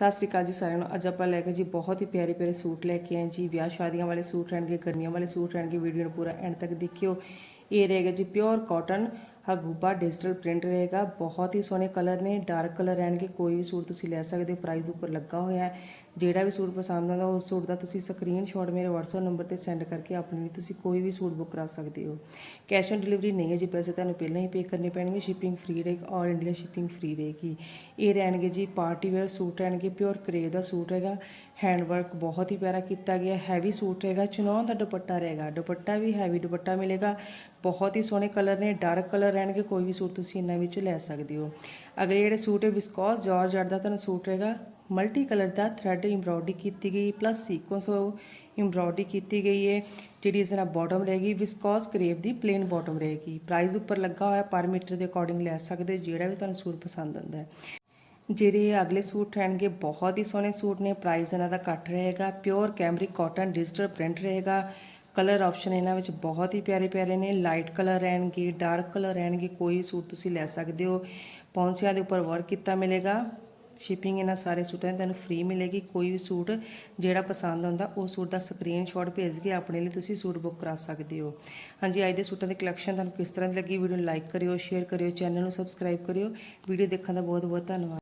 ਸਤਿ ਸ੍ਰੀ ਅਕਾਲ ਜੀ ਸਾਰਿਆਂ ਨੂੰ। ਅੱਜ ਆਪਾਂ ਲੈ ਕੇ ਜੀ ਬਹੁਤ ਹੀ ਪਿਆਰੇ ਪਿਆਰੇ ਸੂਟ ਲੈ ਕੇ ਆਏ ਜੀ। ਵਿਆਹ ਸ਼ਾਦੀਆਂ ਵਾਲੇ ਸੂਟ ਰਹਿਣਗੇ, ਗਰਮੀਆਂ ਵਾਲੇ ਸੂਟ ਰਹਿਣਗੇ। ਵੀਡੀਓ ਨੂੰ ਪੂਰਾ ਐਂਡ ਤੱਕ ਦੇਖਿਓ। ਇਹ ਰਹੇਗਾ ਜੀ ਪਿਓਰ ਕਾਟਨ ਹਗੂਬਾ ਡਿਜੀਟਲ ਪ੍ਰਿੰਟ ਰਹੇਗਾ। ਬਹੁਤ ਹੀ ਸੋਹਣੇ ਕਲਰ ਨੇ ਡਾਰਕ ਕਲਰ ਰਹਿਣਗੇ। ਕੋਈ ਵੀ ਸੂਟ ਤੁਸੀਂ ਲੈ ਸਕਦੇ ਹੋ। ਪ੍ਰਾਈਸ ਉੱਪਰ ਲੱਗਾ ਹੋਇਆ ਹੈ। ਜਿਹੜਾ ਵੀ ਸੂਟ ਪਸੰਦ ਆਉਂਦਾ, ਉਸ ਸੂਟ ਦਾ ਤੁਸੀਂ ਸਕਰੀਨਸ਼ਾਟ ਮੇਰੇ WhatsApp ਨੰਬਰ ਤੇ ਸੈਂਡ ਕਰਕੇ ਆਪਣੇ ਲਈ ਤੁਸੀਂ ਕੋਈ ਵੀ ਸੂਟ ਬੁੱਕ ਕਰਾ ਸਕਦੇ ਹੋ। ਕੈਸ਼ ਔਨ ਡਿਲੀਵਰੀ ਨਹੀਂ ਹੈ ਜੀ, ਪੈਸੇ ਤੁਹਾਨੂੰ ਪਹਿਲਾਂ ਹੀ ਪੇ ਕਰਨੇ ਪੈਣਗੇ ਸ਼ਿਪਿੰਗ ਫ੍ਰੀ ਰਹੇਗੀ ਆਲ ਇੰਡੀਆ ਸ਼ਿਪਿੰਗ ਫ੍ਰੀ ਰਹੇਗੀ। ਇਹ ਰਹਿਣਗੇ ਜੀ ਪਾਰਟੀ ਵੇਅਰ ਸੂਟ ਰਹਿਣਗੇ ਪਿਓਰ ਕਰੇ ਦਾ ਸੂਟ ਹੈਗਾ ਹੈਂਡ ਵਰਕ ਬਹੁਤ ਹੀ ਪਿਆਰਾ ਕੀਤਾ ਗਿਆ ਹੈਵੀ ਸੂਟ ਰਹੇਗਾ ਚੁਨੌਨ ਦਾ ਦੁਪੱਟਾ ਰਹੇਗਾ। ਦੁਪੱਟਾ ਵੀ ਹੈਵੀ ਦੁਪੱਟਾ ਮਿਲੇਗਾ, ਬਹੁਤ ਹੀ ਸੋਹਣੇ ਕਲਰ ਨੇ ਡਾਰਕ ਕਲਰ ਰਹਿਣਗੇ, ਕੋਈ ਵੀ ਸੂਟ ਤੁਸੀਂ ਇਹਨਾਂ ਵਿੱਚੋਂ ਲੈ ਸਕਦੇ ਹੋ। ਅਗਲੇ ਜਿਹੜੇ ਸੂਟ ਹੈ ਵਿਸਕੋਸ ਜਾਰਜਟ ਦਾ ਤੁਹਾਨੂੰ ਸੂਟ ਰਹੇਗਾ ਮਲਟੀ ਕਲਰ ਦਾ ਥਰੈਡ ਐਮਬ੍ਰੋਇਡਰੀ ਕੀਤੀ ਗਈ ਪਲੱਸ ਸੀਕੁਐਂਸ ਐਮਬ੍ਰੋਇਡਰੀ ਕੀਤੀ ਗਈ ਹੈ, ਜਿਹੜੀ ਇਸ ਨਾਲ ਬਾਟਮ ਰਹੇਗੀ ਵਿਸਕੋਸ ਕਰੇਪ ਦੀ ਪਲੇਨ ਬਾਟਮ ਰਹੇਗੀ। ਪ੍ਰਾਈਸ ਉੱਪਰ ਲੱਗਾ ਹੋਇਆ ਪਰ ਮੀਟਰ ਦੇ ਅਕੋਰਡਿੰਗ ਲੈ ਸਕਦੇ ਹੋ, ਜਿਹੜਾ ਵੀ ਤੁਹਾਨੂੰ ਸੂਟ ਪਸੰਦ ਆਉਂਦਾ ਹੈ। ਜਿਹੜੇ ਅਗਲੇ ਸੂਟ ਰਹਿਣਗੇ, ਬਹੁਤ ਹੀ ਸੋਹਣੇ ਸੂਟ ਨੇ ਪ੍ਰਾਈਸ ਇਹਨਾਂ ਦਾ ਘੱਟ ਰਹੇਗਾ pure cambric cotton digital print ਰਹੇਗਾ। ਕਲਰ ਆਪਸ਼ਨ ਇਹਨਾਂ ਵਿੱਚ ਬਹੁਤ ਹੀ ਪਿਆਰੇ ਪਿਆਰੇ ਨੇ ਲਾਈਟ ਕਲਰ ਰਹਿਣਗੇ ਡਾਰਕ ਕਲਰ ਰਹਿਣਗੇ, ਕੋਈ ਵੀ ਸੂਟ ਤੁਸੀਂ ਲੈ ਸਕਦੇ ਹੋ। ਪੌਂਚਿਆਂ ਦੇ ਉੱਪਰ ਵਰਕ ਕੀਤਾ ਮਿਲੇਗਾ। ਸ਼ਿਪਿੰਗ ਇਹਨਾਂ ਸਾਰੇ ਸੂਟਾਂ ਦੀ ਤੁਹਾਨੂੰ ਫ੍ਰੀ ਮਿਲੇਗੀ, ਕੋਈ ਵੀ ਸੂਟ ਜਿਹੜਾ ਪਸੰਦ ਆਉਂਦਾ, ਉਹ ਸੂਟ ਦਾ ਸਕਰੀਨਸ਼ਾਟ ਭੇਜ ਕੇ ਆਪਣੇ ਲਈ ਤੁਸੀਂ ਸੂਟ ਬੁੱਕ ਕਰਾ ਸਕਦੇ ਹੋ। ਹਾਂਜੀ, ਅੱਜ ਦੇ ਸੂਟਾਂ ਦੀ ਕਲੈਕਸ਼ਨ ਤੁਹਾਨੂੰ ਕਿਸ ਤਰ੍ਹਾਂ ਦੀ ਲੱਗੀ? ਵੀਡੀਓ ਨੂੰ ਲਾਈਕ ਕਰਿਓ ਸ਼ੇਅਰ ਕਰਿਓ ਚੈਨਲ ਨੂੰ ਸਬਸਕ੍ਰਾਈਬ ਕਰਿਓ। ਵੀਡੀਓ ਦੇਖਣ ਦਾ ਬਹੁਤ ਬਹੁਤ ਧੰਨਵਾਦ।